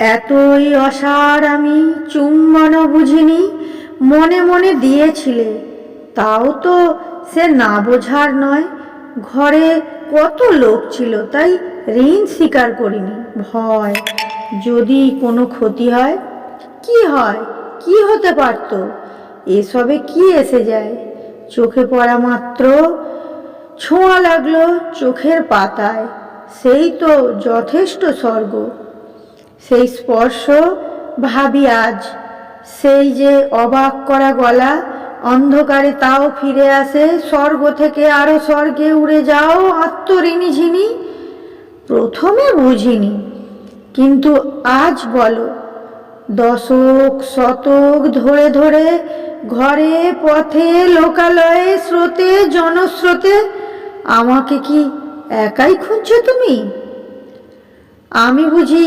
এতই অসার আমি চুম্বনও বুঝিনি, মনে মনে দিয়েছিলে। তাও তো সে না বোঝার নয়, ঘরে কত লোক ছিল তাই ঋণ স্বীকার করিনি। ভয়, যদি কোনো ক্ষতি হয়, কি হয়, কি হতে পারত? এসবে কি এসে যায়? চোখে পড়া মাত্র ছোঁয়া লাগল চোখের পাতায়। সেই তো যথেষ্ট স্বর্গ। সেই স্পর্শ ভাবি আজ। সেই যে অবাক করা গলা, অন্ধকারে তাও ফিরে আসে, স্বর্গ থেকে আরও স্বর্গে উড়ে যাও, আত্মঋণী ঝিনি। প্রথমে বুঝিনি, কিন্তু আজ বলো, দশক শতক ধরে ধরে ঘরে, পথে, লোকালয়ে, স্রোতে, জনস্রোতে, আমাকে কি একাই খুঁজছো তুমি? আমি বুঝি